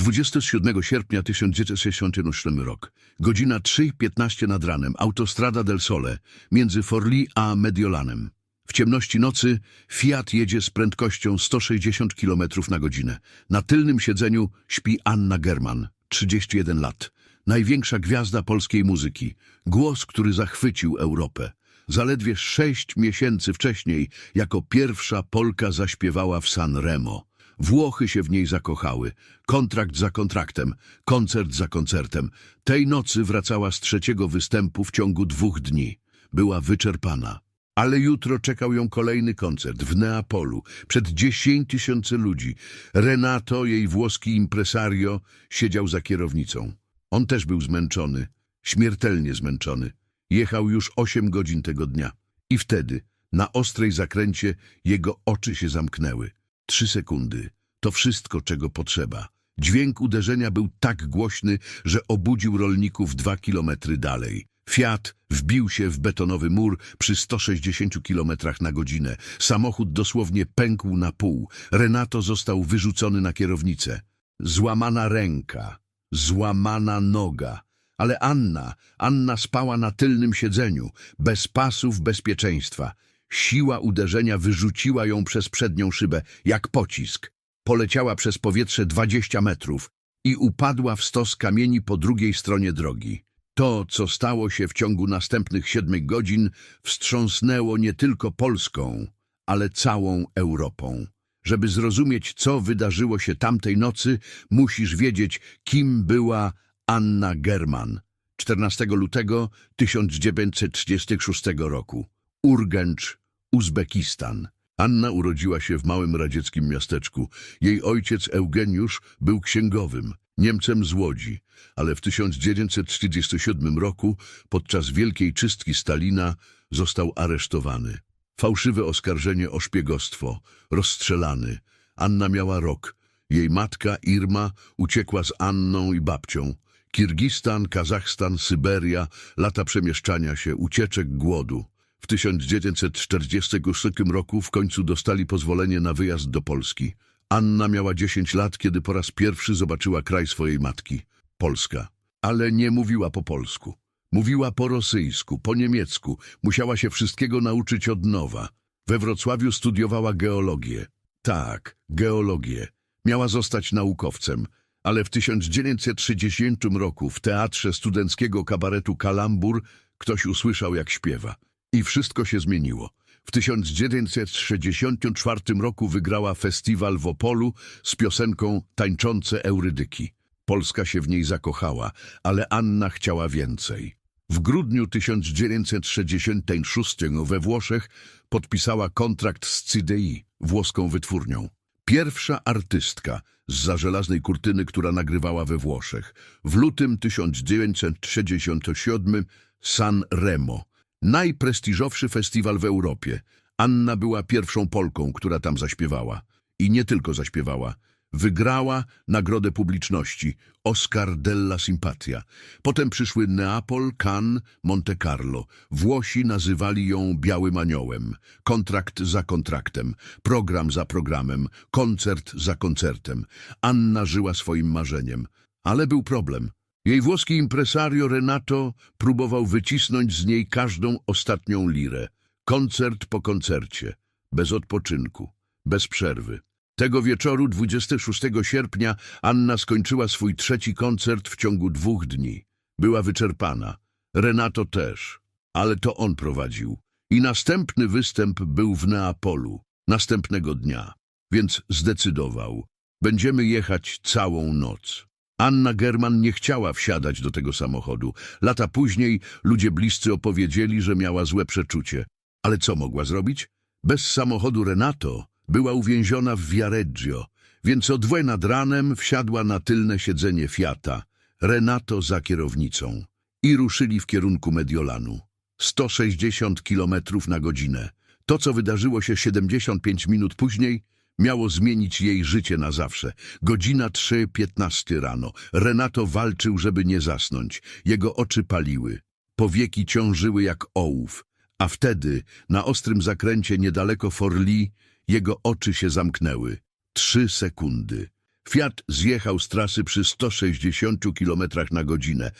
27 sierpnia 1967 rok. Godzina 3.15 nad ranem. Autostrada del Sole między Forlì a Mediolanem. W ciemności nocy Fiat jedzie z prędkością 160 km na godzinę. Na tylnym siedzeniu śpi Anna German, 31 lat. Największa gwiazda polskiej muzyki. Głos, który zachwycił Europę. Zaledwie sześć miesięcy wcześniej jako pierwsza Polka zaśpiewała w San Remo. Włochy się w niej zakochały. Kontrakt za kontraktem, koncert za koncertem. Tej nocy wracała z trzeciego występu w ciągu dwóch dni. Była wyczerpana. Ale jutro czekał ją kolejny koncert w Neapolu przed 10 tysięcy ludzi. Renato, jej włoski impresario, siedział za kierownicą. On też był zmęczony, śmiertelnie zmęczony. Jechał już 8 godzin tego dnia. I wtedy, na ostrej zakręcie, jego oczy się zamknęły. Trzy sekundy. To wszystko, czego potrzeba. Dźwięk uderzenia był tak głośny, że obudził rolników dwa kilometry dalej. Fiat wbił się w betonowy mur przy 160 km na godzinę. Samochód dosłownie pękł na pół. Renato został wyrzucony na kierownicę. Złamana ręka, złamana noga. Ale Anna, Anna spała na tylnym siedzeniu, bez pasów bezpieczeństwa. Siła uderzenia wyrzuciła ją przez przednią szybę, jak pocisk. Poleciała przez powietrze 20 metrów i upadła w stos kamieni po drugiej stronie drogi. To, co stało się w ciągu następnych siedmiu godzin, wstrząsnęło nie tylko Polską, ale całą Europą. Żeby zrozumieć, co wydarzyło się tamtej nocy, musisz wiedzieć, kim była Anna German. 14 lutego 1936 roku. Urgęcz, Uzbekistan. Anna urodziła się w małym radzieckim miasteczku. Jej ojciec Eugeniusz był księgowym, Niemcem z Łodzi, ale w 1937 roku podczas wielkiej czystki Stalina został aresztowany. Fałszywe oskarżenie o szpiegostwo, rozstrzelany. Anna miała rok. Jej matka Irma uciekła z Anną i babcią. Kirgistan, Kazachstan, Syberia, lata przemieszczania się, ucieczek, głodu. W 1946 roku w końcu dostali pozwolenie na wyjazd do Polski. Anna miała 10 lat, kiedy po raz pierwszy zobaczyła kraj swojej matki, Polska. Ale nie mówiła po polsku. Mówiła po rosyjsku, po niemiecku. Musiała się wszystkiego nauczyć od nowa. We Wrocławiu studiowała geologię. Tak, geologię. Miała zostać naukowcem, ale w 1930 roku w teatrze studenckiego kabaretu Kalambur ktoś usłyszał, jak śpiewa. I wszystko się zmieniło. W 1964 roku wygrała festiwal w Opolu z piosenką Tańczące Eurydyki. Polska się w niej zakochała, ale Anna chciała więcej. W grudniu 1966 we Włoszech podpisała kontrakt z CDI, włoską wytwórnią. Pierwsza artystka z żelaznej kurtyny, która nagrywała we Włoszech. W lutym 1967 San Remo. Najprestiżowszy festiwal w Europie. Anna była pierwszą Polką, która tam zaśpiewała. I nie tylko zaśpiewała. Wygrała nagrodę publiczności, Oscar della Simpatia. Potem przyszły Neapol, Cannes, Monte Carlo. Włosi nazywali ją Białym Aniołem. Kontrakt za kontraktem, program za programem, koncert za koncertem. Anna żyła swoim marzeniem. Ale był problem. Jej włoski impresario Renato próbował wycisnąć z niej każdą ostatnią lirę. Koncert po koncercie, bez odpoczynku, bez przerwy. Tego wieczoru, 26 sierpnia, Anna skończyła swój trzeci koncert w ciągu dwóch dni. Była wyczerpana. Renato też. Ale to on prowadził. I następny występ był w Neapolu, następnego dnia. Więc zdecydował. Będziemy jechać całą noc. Anna German nie chciała wsiadać do tego samochodu. Lata później ludzie bliscy opowiedzieli, że miała złe przeczucie. Ale co mogła zrobić? Bez samochodu Renato była uwięziona w Viareggio, więc o dwie nad ranem wsiadła na tylne siedzenie Fiata, Renato za kierownicą i ruszyli w kierunku Mediolanu. 160 kilometrów na godzinę. To, co wydarzyło się 75 minut później, miało zmienić jej życie na zawsze. Godzina 3.15 rano. Renato walczył, żeby nie zasnąć. Jego oczy paliły. Powieki ciążyły jak ołów. A wtedy, na ostrym zakręcie niedaleko Forli, jego oczy się zamknęły. Trzy sekundy. Fiat zjechał z trasy przy 160 km na godzinę,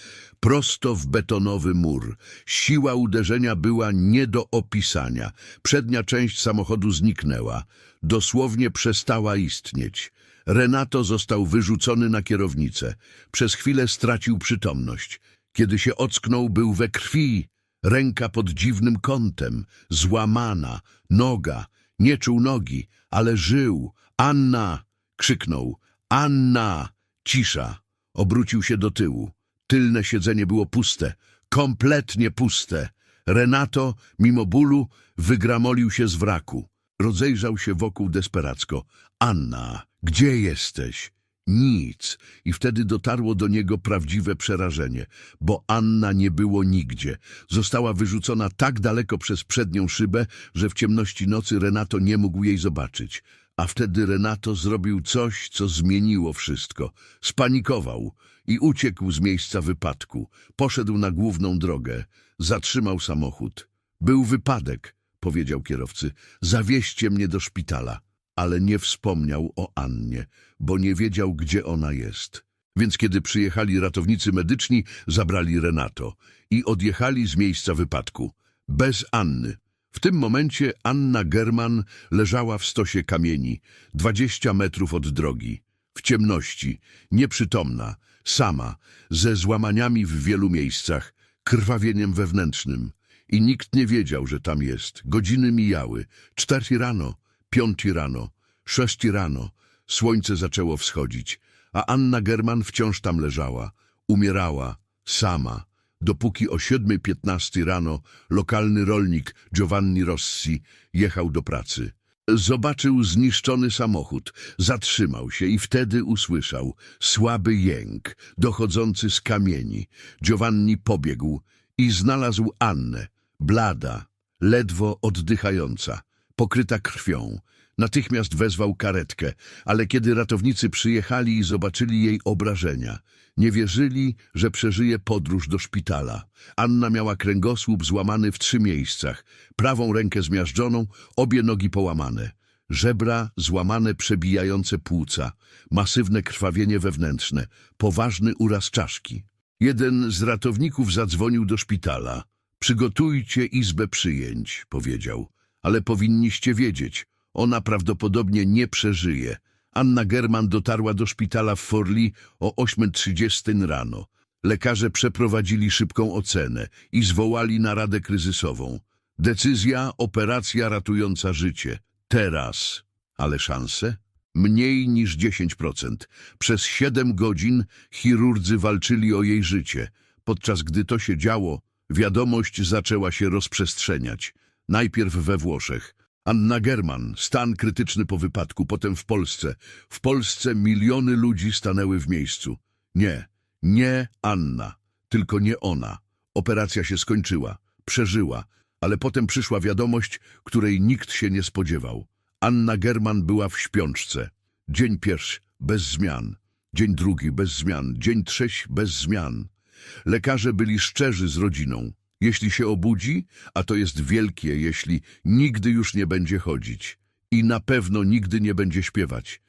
prosto w betonowy mur. Siła uderzenia była nie do opisania. Przednia część samochodu zniknęła. Dosłownie przestała istnieć. Renato został wyrzucony na kierownicę. Przez chwilę stracił przytomność. Kiedy się ocknął, był we krwi. Ręka pod dziwnym kątem, złamana, noga. Nie czuł nogi, ale żył. Anna! krzyknął. Anna! Cisza. Obrócił się do tyłu. Tylne siedzenie było puste. Kompletnie puste. Renato, mimo bólu, wygramolił się z wraku. Rozejrzał się wokół desperacko. Anna, gdzie jesteś? Nic. I wtedy dotarło do niego prawdziwe przerażenie, bo Anna nie było nigdzie. Została wyrzucona tak daleko przez przednią szybę, że w ciemności nocy Renato nie mógł jej zobaczyć. A wtedy Renato zrobił coś, co zmieniło wszystko. Spanikował i uciekł z miejsca wypadku. Poszedł na główną drogę. Zatrzymał samochód. Był wypadek, powiedział kierowcy. Zawieźcie mnie do szpitala. Ale nie wspomniał o Annie, bo nie wiedział, gdzie ona jest. Więc kiedy przyjechali ratownicy medyczni, zabrali Renato i odjechali z miejsca wypadku. Bez Anny. W tym momencie Anna German leżała w stosie kamieni, dwadzieścia metrów od drogi. W ciemności, nieprzytomna, sama, ze złamaniami w wielu miejscach, krwawieniem wewnętrznym. I nikt nie wiedział, że tam jest. Godziny mijały. Czwarty rano, piąty rano, sześci rano. Słońce zaczęło wschodzić, a Anna German wciąż tam leżała. Umierała, sama. Dopóki o 7.15 rano lokalny rolnik Giovanni Rossi jechał do pracy. Zobaczył zniszczony samochód, zatrzymał się i wtedy usłyszał słaby jęk dochodzący z kamieni. Giovanni pobiegł i znalazł Annę, blada, ledwo oddychająca, pokryta krwią. Natychmiast wezwał karetkę, ale kiedy ratownicy przyjechali i zobaczyli jej obrażenia, nie wierzyli, że przeżyje podróż do szpitala. Anna miała kręgosłup złamany w trzy miejscach, prawą rękę zmiażdżoną, obie nogi połamane, żebra złamane przebijające płuca, masywne krwawienie wewnętrzne, poważny uraz czaszki. Jeden z ratowników zadzwonił do szpitala. Przygotujcie izbę przyjęć, powiedział, ale powinniście wiedzieć, ona prawdopodobnie nie przeżyje. Anna German dotarła do szpitala w Forli o 8.30 rano. Lekarze przeprowadzili szybką ocenę i zwołali naradę kryzysową. Decyzja, operacja ratująca życie. Teraz. Ale szanse? Mniej niż 10%. Przez 7 godzin chirurdzy walczyli o jej życie. Podczas gdy to się działo, wiadomość zaczęła się rozprzestrzeniać. Najpierw we Włoszech. Anna German, stan krytyczny po wypadku, potem w Polsce. W Polsce miliony ludzi stanęły w miejscu. Nie, nie Anna, tylko nie ona. Operacja się skończyła, przeżyła, ale potem przyszła wiadomość, której nikt się nie spodziewał. Anna German była w śpiączce. Dzień pierwszy bez zmian, dzień drugi bez zmian, dzień trzeci bez zmian. Lekarze byli szczerzy z rodziną. Jeśli się obudzi, a to jest wielkie, jeśli nigdy już nie będzie chodzić i na pewno nigdy nie będzie śpiewać.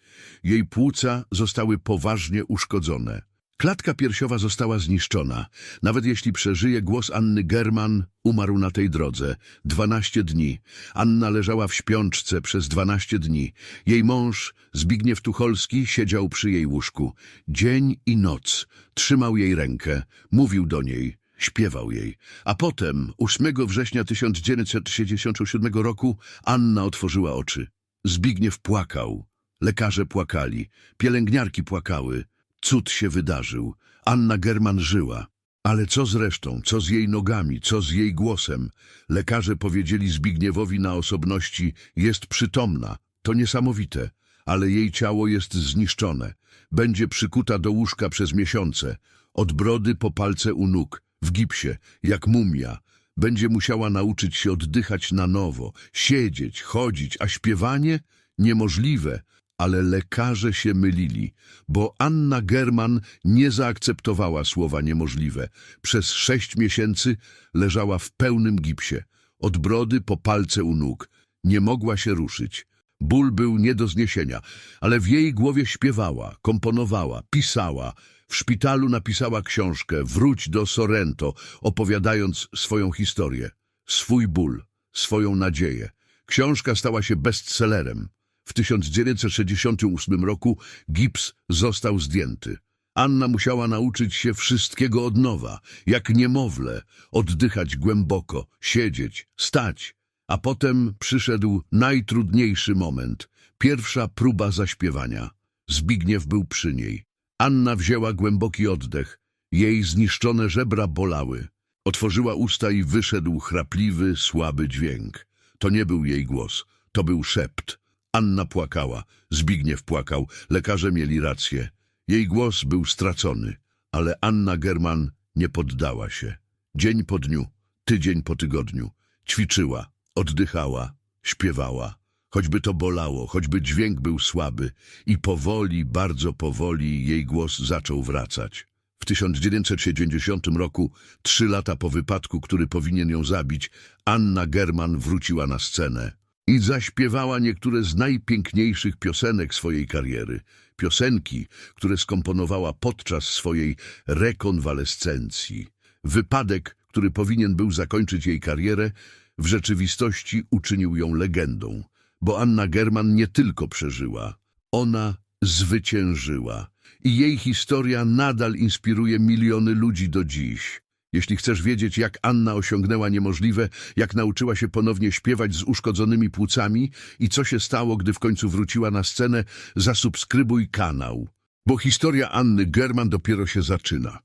Jej płuca zostały poważnie uszkodzone. Klatka piersiowa została zniszczona. Nawet jeśli przeżyje głos Anny German, umarł na tej drodze. Dwanaście dni. Anna leżała w śpiączce przez dwanaście dni. Jej mąż, Zbigniew Tucholski, siedział przy jej łóżku. Dzień i noc. Trzymał jej rękę. Mówił do niej. Śpiewał jej. A potem, 8 września 1967 roku, Anna otworzyła oczy. Zbigniew płakał. Lekarze płakali. Pielęgniarki płakały. Cud się wydarzył. Anna German żyła. Ale co z resztą? Co z jej nogami? Co z jej głosem? Lekarze powiedzieli Zbigniewowi na osobności, jest przytomna. To niesamowite. Ale jej ciało jest zniszczone. Będzie przykuta do łóżka przez miesiące. Od brody po palce u nóg. W gipsie, jak mumia. Będzie musiała nauczyć się oddychać na nowo. Siedzieć, chodzić, a śpiewanie? Niemożliwe. Ale lekarze się mylili, bo Anna German nie zaakceptowała słowa niemożliwe. Przez sześć miesięcy leżała w pełnym gipsie, od brody po palce u nóg. Nie mogła się ruszyć. Ból był nie do zniesienia, ale w jej głowie śpiewała, komponowała, pisała. W szpitalu napisała książkę Wróć do Sorrento, opowiadając swoją historię, swój ból, swoją nadzieję. Książka stała się bestsellerem. W 1968 roku gips został zdjęty. Anna musiała nauczyć się wszystkiego od nowa, jak niemowlę, oddychać głęboko, siedzieć, stać. A potem przyszedł najtrudniejszy moment, pierwsza próba zaśpiewania. Zbigniew był przy niej. Anna wzięła głęboki oddech. Jej zniszczone żebra bolały. Otworzyła usta i wyszedł chrapliwy, słaby dźwięk. To nie był jej głos, to był szept. Anna płakała, Zbigniew płakał, lekarze mieli rację. Jej głos był stracony, ale Anna German nie poddała się. Dzień po dniu, tydzień po tygodniu. Ćwiczyła, oddychała, śpiewała. Choćby to bolało, choćby dźwięk był słaby i powoli, bardzo powoli jej głos zaczął wracać. W 1970 roku, trzy lata po wypadku, który powinien ją zabić, Anna German wróciła na scenę i zaśpiewała niektóre z najpiękniejszych piosenek swojej kariery. Piosenki, które skomponowała podczas swojej rekonwalescencji. Wypadek, który powinien był zakończyć jej karierę, w rzeczywistości uczynił ją legendą, bo Anna German nie tylko przeżyła, ona zwyciężyła. I jej historia nadal inspiruje miliony ludzi do dziś. Jeśli chcesz wiedzieć, jak Anna osiągnęła niemożliwe, jak nauczyła się ponownie śpiewać z uszkodzonymi płucami i co się stało, gdy w końcu wróciła na scenę, zasubskrybuj kanał. Bo historia Anny German dopiero się zaczyna.